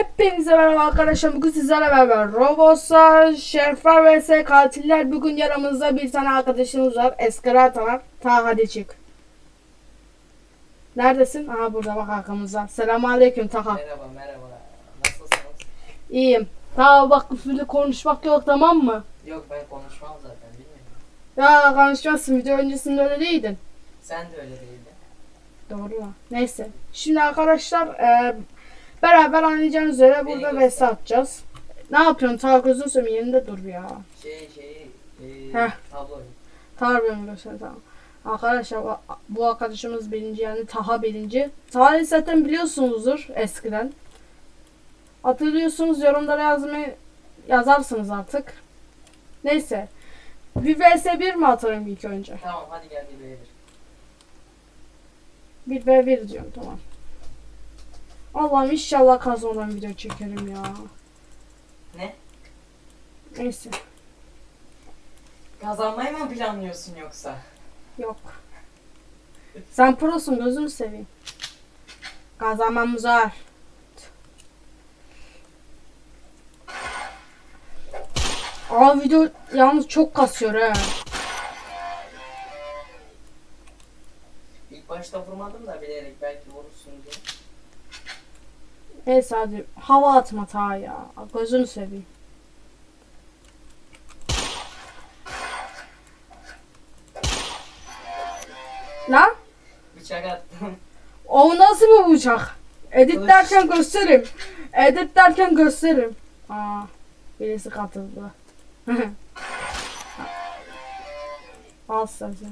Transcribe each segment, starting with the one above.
Hepinize merhaba arkadaşlar. Bugün sizlerle beraber Roboslar, Şerifler vs Katiller. Bugün yanımızda bir tane arkadaşımız var. Eskara var. Ta hadi çık. Neredesin? Aha burada bak arkamızda. Selamun aleyküm Taha. Merhaba merhaba. Nasılsınız? İyiyim. Ta bak üfürlü konuşmak yok tamam mı? Yok ben konuşmam zaten bilmiyorum. Ya konuşmazsın. Video öncesinde öyle değildin. Sen de öyle değildin. Doğru mu? Neyse. Şimdi arkadaşlar e, beraber anlayacağınız üzere Beni burada vs atacağız. Ne yapıyorsun? Ta gözün seveyim yerinde dur ya. Şey şey e, Heh. tabloyu. Tarbiyyemi göster tamam. Arkadaşlar bu- arkadaşımız birinci yani Taha birinci. Taha'yı zaten biliyorsunuzdur eskiden. Hatırlıyorsunuz yorumlara yazmayı yazarsınız artık. Neyse. Bir vs 1 mi atarım ilk önce? Tamam hadi gel bir verir. 1 v 1 diyorum tamam. Allah'ım inşallah kazmadan video çekerim ya. Ne? Neyse. Kazanmayı mı planlıyorsun yoksa? Yok. Sen prosun gözünü seveyim. Kazanmam zor. Aa video yalnız çok kasıyor ha. İlk başta vurmadım da bilerek belki vurursun diye. Neyse hadi hava atma ta ya. Gözünü seveyim. Lan Bıçak attım. o nasıl bir bıçak? Edit derken gösteririm. Edit derken gösteririm. Aa, birisi katıldı. Al sen sen.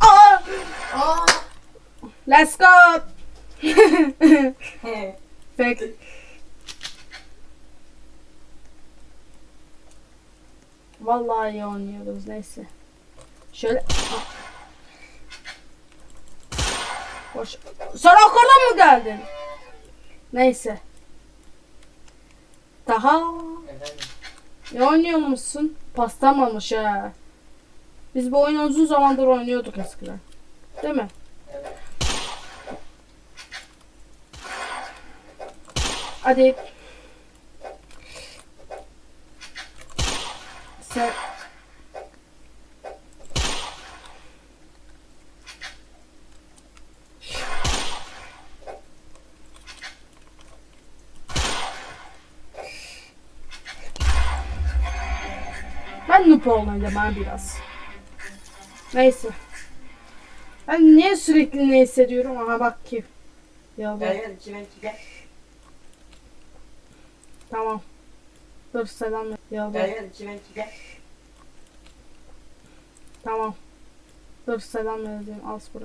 Aa! Aa! Let's go. Peki. Vallahi iyi oynuyoruz neyse. Şöyle. Boş. Sen okuldan mı geldin? Neyse. Daha ne oynuyormuşsun? Pastam olmuş ha. Biz bu oyunu uzun zamandır oynuyorduk eskiden. Değil mi? Hadi. Sen... Ben noob olmalıyım ben biraz. Neyse. Ben niye sürekli ne hissediyorum? Aha bak ki. Ya Gel gel ve iki gel. Tamam. Dur selam. Gel gel gel. Tamam. Dur selam vereceğim. Al bura.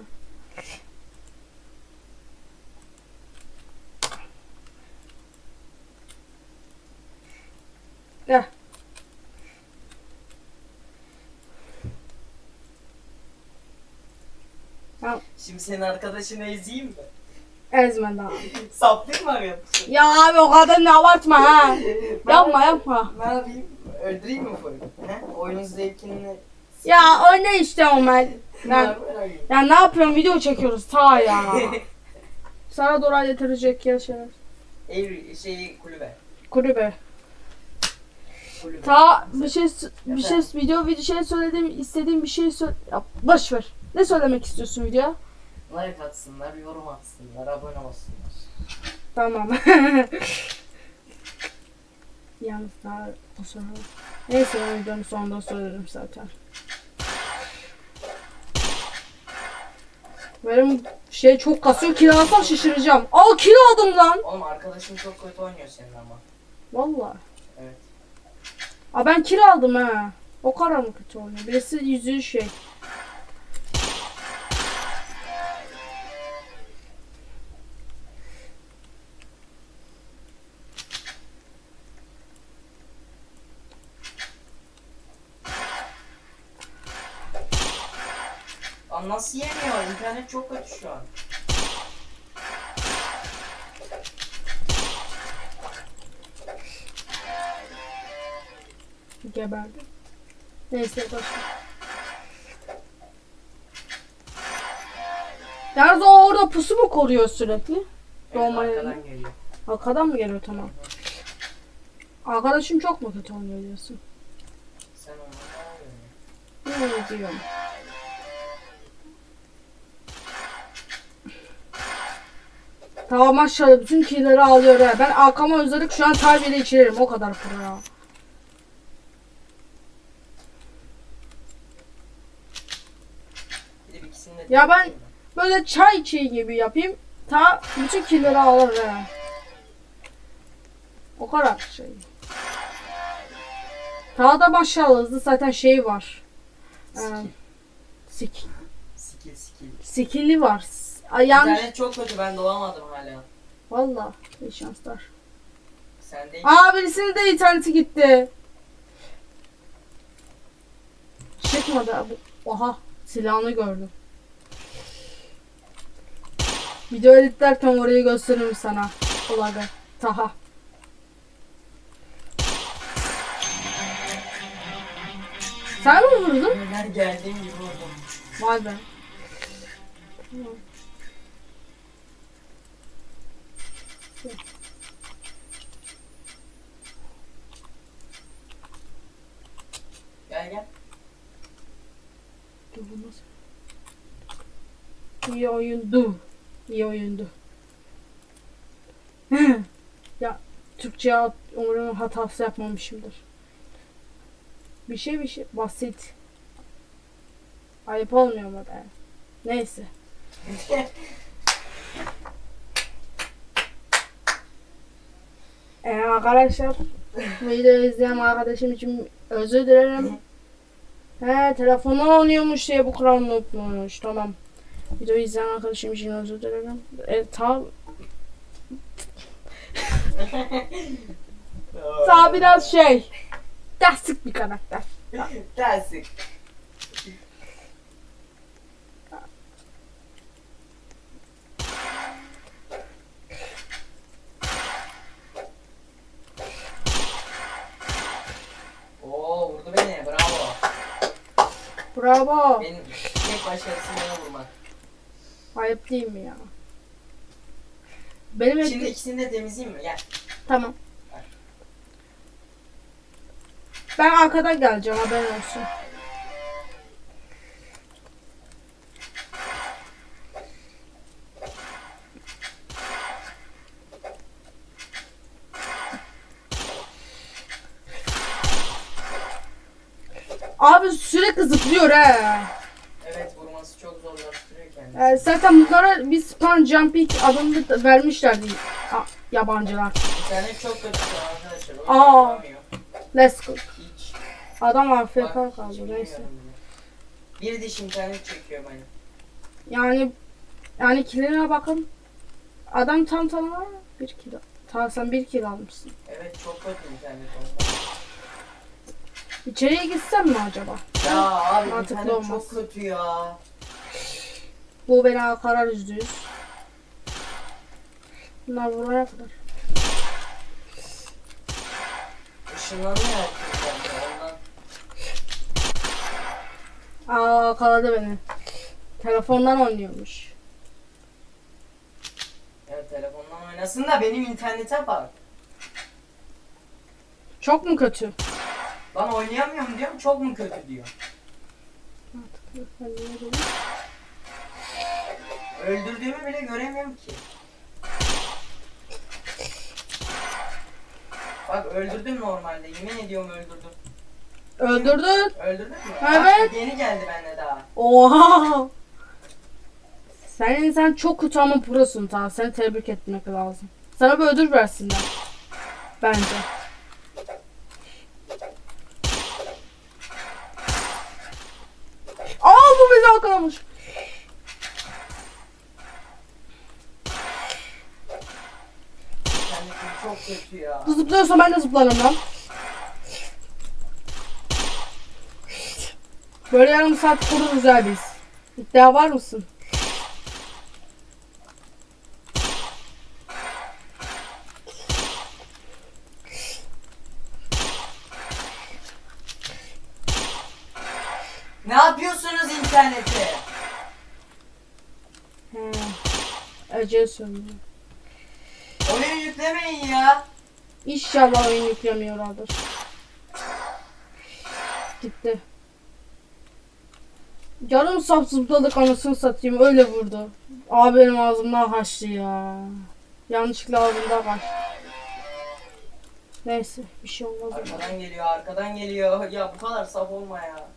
Gel. Tamam. Şimdi senin arkadaşını ezeyim mi? Ezme daha. Saplayayım mı arkadaşı? Ya abi o kadar ne abartma ha. yapma yapma. Ne yapayım? Öldüreyim mi? He? Oyunun zevkini... Ya o ne işte Ömer. Ben, ya ne yapıyorum video çekiyoruz ta ya. Sana doğru getirecek ya şeyler. Ev şeyi kulübe. Kulübe. Kulübe. Ta bir şey bir şey video video şey söyledim istediğim bir şey söyle. Ya boş ver. Ne söylemek istiyorsun video? Like atsınlar, yorum atsınlar, abone olsunlar. Tamam. Yalnız daha o sonra. Neyse ben videonun sonunda söylerim zaten. Benim şey çok kasıyor kilo alsam şişireceğim. Aa kilo aldım lan. Oğlum arkadaşın çok kötü oynuyor senin ama. Vallahi. Evet. Aa ben kilo aldım ha. O kadar mı kötü oynuyor? Birisi yüzüğü şey. İnternet çok kötü şu an. Geberdi. Neyse başla. Yalnız o orada pusu mu koruyor sürekli? Evet, Doğma arkadan yerine. geliyor. Arkadan mı geliyor tamam. Arkadaşım çok mu kötü oynuyor diyorsun? Sen onu? Ne diyorum? Tamam maşallah bütün killeri alıyor ha. Ben arkama özledik şu an terbiyeyle içerim o kadar pro ya. Ya ben- Böyle çay içeyim gibi yapayım. Ta bütün killeri alır ha. O kadar şey. Ta da maşallah hızlı zaten şey var. Ee, sik, skill, skill. skill'i var. Ay, yanlış. İnternet çok kötü ben doğamadım hala. Valla iyi şanslar. Sen de Aa birisinin de interneti gitti. Çıkmadı. Bu- Oha silahını gördüm. Video editlerken orayı gösteririm sana. Olaga. Taha. Sen mi vurdun? her geldiğim gibi oldum. Vay be. Gel gel. Dur, bu nasıl? İyi oyundu. İyi oyundu. ya Türkçe umarım hatası yapmamışımdır. Bir şey bir şey basit. Ayıp olmuyor mu be? Neyse. Ee, arkadaşlar videoyu izleyen arkadaşım için özür dilerim. He telefondan oynuyormuş diye bu kadar unutmuş. Tamam. Videoyu izleyen arkadaşım için özür dilerim. E, ta, ta biraz şey. Derslik bir karakter. Dersin. Oo vurdu beni bravo. Bravo. Benim tek başarısı bana vurmak. Ayıp değil mi ya? Benim Şimdi etki... ikisini de temizleyeyim mi? Gel. Tamam. Ben arkadan geleceğim haberin olsun. Abi sürekli zıplıyor he. Evet vurması çok zorlaştırıyor kendisi. Ee, zaten bunlara bir spam jumping adını da vermişlerdi a- yabancılar. İnternet çok kötü an arkadaşlar. O Aa. yapamıyor. Let's go. Hiç. Adam AFK kaldı bilmiyorum neyse. Bir diş internet çekiyor bana. Yani yani killerine bakın. Adam tam tamına bir kilo. Tamam sen bir kilo almışsın. Evet çok kötü internet ondan. İçeriye gitsem mi acaba? Ya abi Mantıklı internet olmaz. çok kötü ya. Bu beni karar yüzde yüz. Bunlar vurana kadar. Bende ondan. Aa kaladı beni. Telefondan oynuyormuş. Ya telefondan oynasın da benim internete bak. Çok mu kötü? Lan oynayamıyorum diyorum çok mu kötü diyor. Ben dedim? Öldürdüğümü bile göremiyorum ki. Bak öldürdüm normalde yemin ediyorum öldürdüm. Öldürdün. Öldürdün mü? Evet. Bak, yeni geldi bende daha. Oha. Sen sen çok kötü ama prosun. Seni tebrik etmek lazım. Sana bir ödül versinler. Bence. Aa bu bizi akalamış. İnternetim çok kötü ya. Bu zıplıyorsa ben de zıplarım lan. Böyle yarım saat kururuz ya biz. İddia var mısın? Ne yapıyorsunuz internete? He. Ece söylüyor. Yüklemeyin ya. İnşallah oyun yüklemiyorlardır. Gitti. Canım sapsızladık anasını satayım öyle vurdu. Abi benim ağzımdan kaçtı ya. Yanlışlıkla ağzımdan kaçtı. Neyse bir şey olmaz. Arkadan geliyor, arkadan geliyor. Ya bu kadar saf olma ya.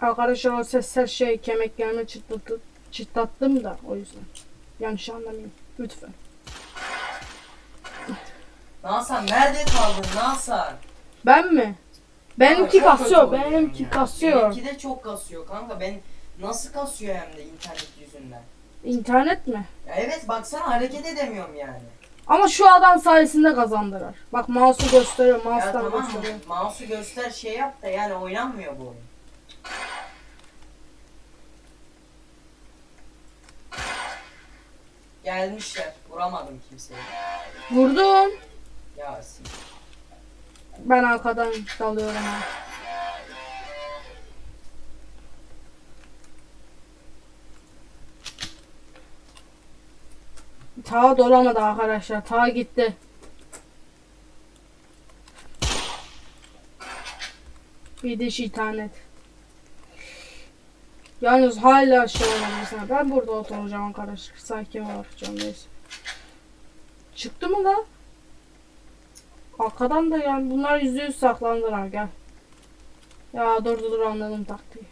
Arkadaşlar o sesler şey kemiklerimi çıtlattı, çıtlattım da o yüzden. Yanlış anlamayın. Lütfen. Nasan nerede kaldın Nasan? Ben mi? Benimki kasıyor. Benimki kasıyor. Benimki de çok kasıyor kanka. Ben nasıl kasıyor hem de internet yüzünden. İnternet mi? Ya evet baksana hareket edemiyorum yani. Ama şu adam sayesinde kazandılar. Bak mouse'u gösteriyor. Ya Mouse'dan tamam mı? gösteriyor. Mouse'u göster şey yap da yani oynanmıyor bu oyun. Gelmişler. Vuramadım kimseyi. Vurdum. Ya Ben arkadan dalıyorum ha. Ta dolamadı arkadaşlar. Ta gitti. Bir de internet. Yalnız hala şey olmadı. Ben burada oturacağım arkadaşlar. Sakin olacağım neyse. Çıktı mı lan? Arkadan da yani bunlar yüzde yüz saklandılar gel. Ya dur dur anladım taktiği.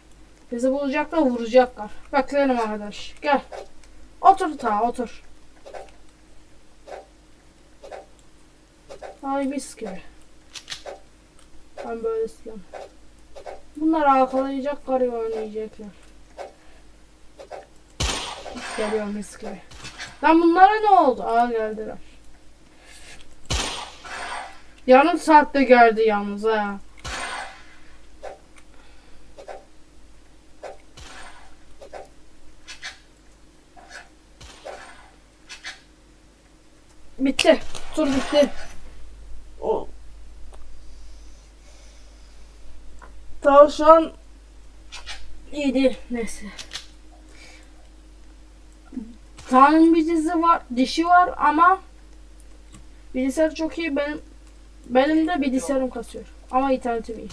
Bizi bulacaklar vuracaklar. Bekleyelim arkadaş. Gel. Otur ta otur. Ay mis. Ben böyle istiyorum. Bunlar arkalayacak karı oynayacaklar. Geliyor mis gibi. Lan bunlara ne oldu? Aa geldiler. Yarım saatte geldi yalnız ha. Bitti. Tur bitti. O. Tamam şu an iyi değil. Neyse. Tanrı'nın bir dizi var, dişi var ama bilgisayar çok iyi. Benim benim de bilgisayarım kasıyor. Ama internetim iyi.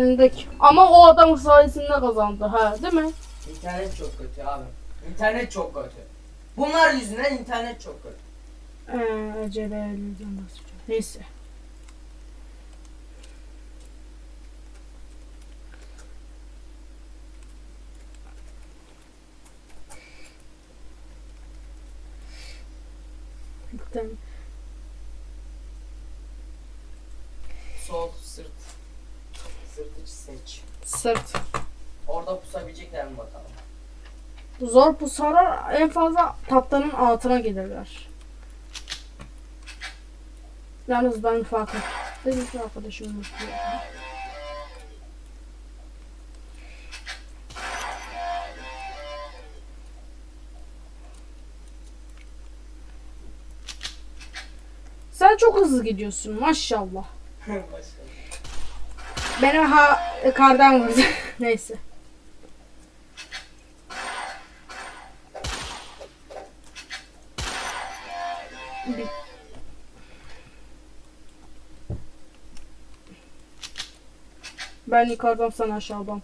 Yanındaki. Ama o adam sayesinde kazandı ha değil mi? İnternet çok kötü abi. İnternet çok kötü. Bunlar yüzünden internet çok kötü. Ee, acele elden basacağım. Neyse. Bitti. Seç. Sırt. Orada pusabilecekler mi bakalım. Zor pusarar en fazla tahtanın altına gelirler. Yalnız ben fark ettim ki arkadaşım mutlu. Sen çok hızlı gidiyorsun maşallah. Başka. Benim ha kardan vurdu. Neyse. Ben yukarıdan sen aşağıdan.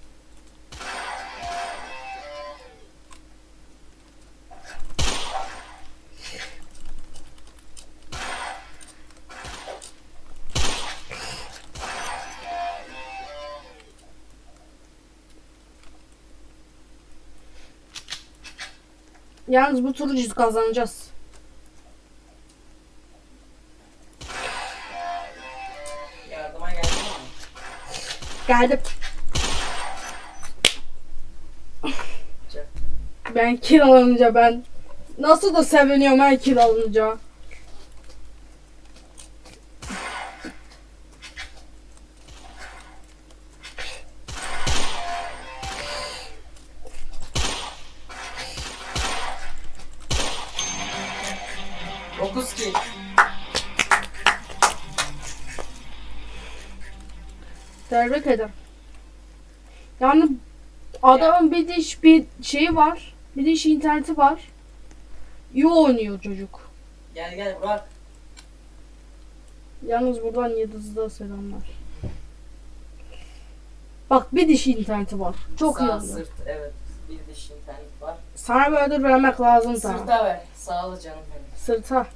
Yalnız bu turu biz kazanacağız. Yardıma geldin mi? Geldim. Ben kill alınca ben nasıl da seviniyorum ben kill Tebrik ederim. Yani adamın bir diş bir şeyi var. Bir diş interneti var. İyi oynuyor çocuk. Gel gel Burak. Yalnız buradan Yıldız'da selamlar. Bak bir diş interneti var. Çok iyi Sağ oynuyor. sırt evet. Bir diş internet var. Sana bir ödül vermek lazım sana. Sırta ver. Sağ ol canım benim. Sırta.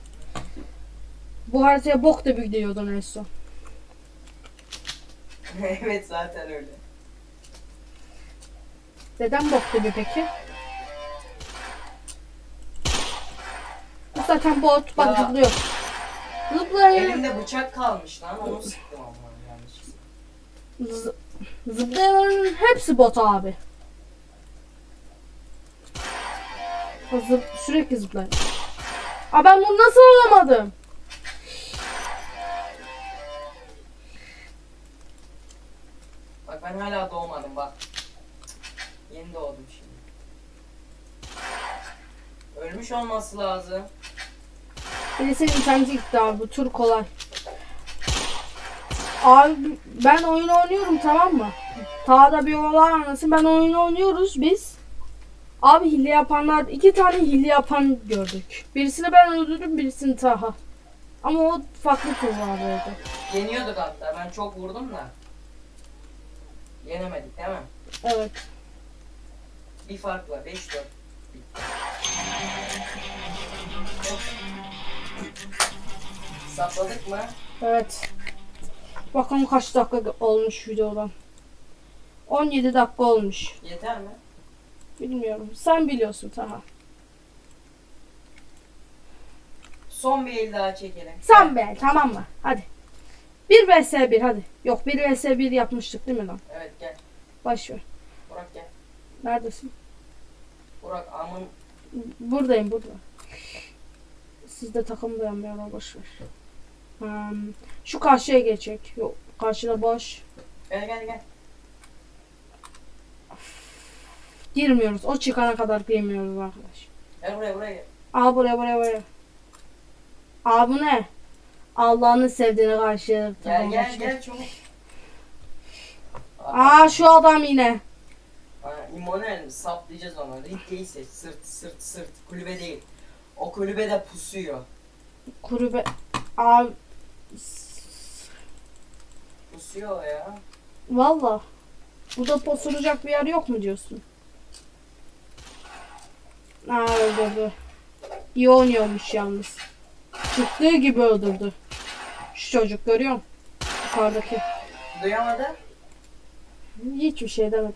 Bu haritaya bok da büyük diyordun en son. evet zaten öyle. Neden bok gibi peki? Bu zaten bot. Bak Ya. zıplıyor. Zıplıyor. Elimde bıçak kalmış lan onu sıktım ama yanlış. Z- zıplayanların hepsi bot abi. Zıp, sürekli zıplıyor. Aa ben bunu nasıl alamadım? Ben hala doğmadım bak. Yeni doğdum şimdi. Ölmüş olması lazım. Birisinin interneti gitti abi. Bu tur kolay. Abi ben oyun oynuyorum tamam mı? Tağda bir olay anlasın. Ben oyun oynuyoruz biz. Abi hile yapanlar iki tane hile yapan gördük. Birisini ben öldürdüm birisini Taha. Ama o farklı turlarda oldu. Yeniyorduk hatta ben çok vurdum da. Yenemedik değil mi? Evet. Bir fark var 5-4. Bitti. Sapladık mı? Evet. Bakalım kaç dakika olmuş videodan. 17 dakika olmuş. Yeter mi? Bilmiyorum. Sen biliyorsun Taha. Son bir el daha çekelim. Sen be tamam mı? Hadi. 1 vs 1 hadi. Yok 1 vs 1 yapmıştık değil mi lan? Evet gel. Ver. Burak gel. Neredesin? Burak amın Buradayım burada. Siz de takımdayım ara boş ver. Hmm, şu karşıya geçecek. Yok karşıda boş. gel gel gel. Girmiyoruz. O çıkana kadar girmiyoruz arkadaş. Gel buraya buraya gel. Al buraya buraya buraya. Aa bu ne? Allah'ını sevdiğine karşı. Gel gel gel çabuk. Aa şu adam yine. İmonel saplayacağız onu. Ritkeyi seç. Sırt sırt sırt. Kulübe değil. O kulübede pusuyor. Kulübe. Abi. Pusuyor ya. Valla. Burada posuracak bir yer yok mu diyorsun? Aa öldürdü. İyi oynuyormuş yalnız. Çıktığı gibi öldürdü. Şu çocuk görüyor musun? Yukarıdaki. Duyamadı. Hiçbir şey demedim.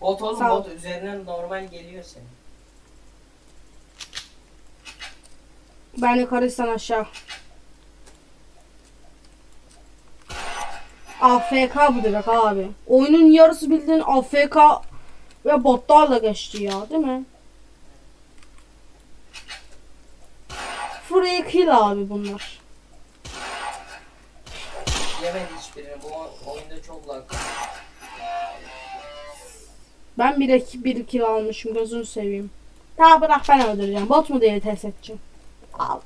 Bot oğlum Sağ ol. bot üzerinden normal geliyor senin. Ben yukarıysan aşağı. AFK bu direkt abi. Oyunun yarısı bildiğin AFK ve botlarla geçti ya değil mi? Free kill abi bunlar. Yemedi hiçbirini. Bu oyunda çok lag. Ben bir, iki, bir kill almışım gözünü seveyim. Daha bırak ben öldüreceğim. Bot mu diye test edeceğim. Al.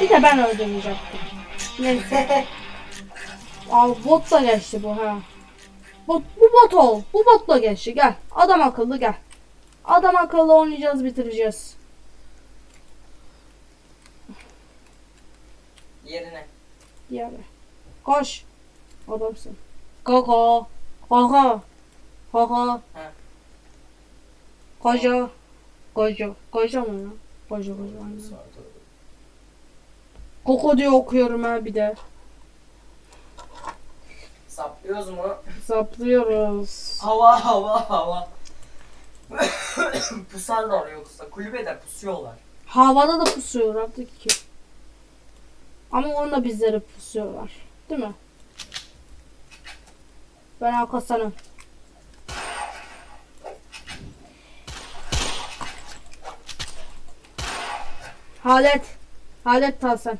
Bir de ben öldürmeyecektim. Neyse. Al bot da geçti bu ha. Bot, bu bot ol. Bu botla geçti. Gel. Adam akıllı gel. Adam akıllı oynayacağız bitireceğiz. Yerine. Diğer. Koş. Adamsın. Kaka. Kaka. Kaka. Koca. Koca. Koca mı ya? Koca koca. aynen. Koko diye okuyorum ha bir de. Saplıyoruz mu? Saplıyoruz. Hava hava hava. Pusarlar yoksa kulübede pusuyorlar. Havada da pusuyor artık ki. Ama onda bizleri pusuyorlar. Değil mi? Ben Hakan'ım. Halet. Halet Talsen.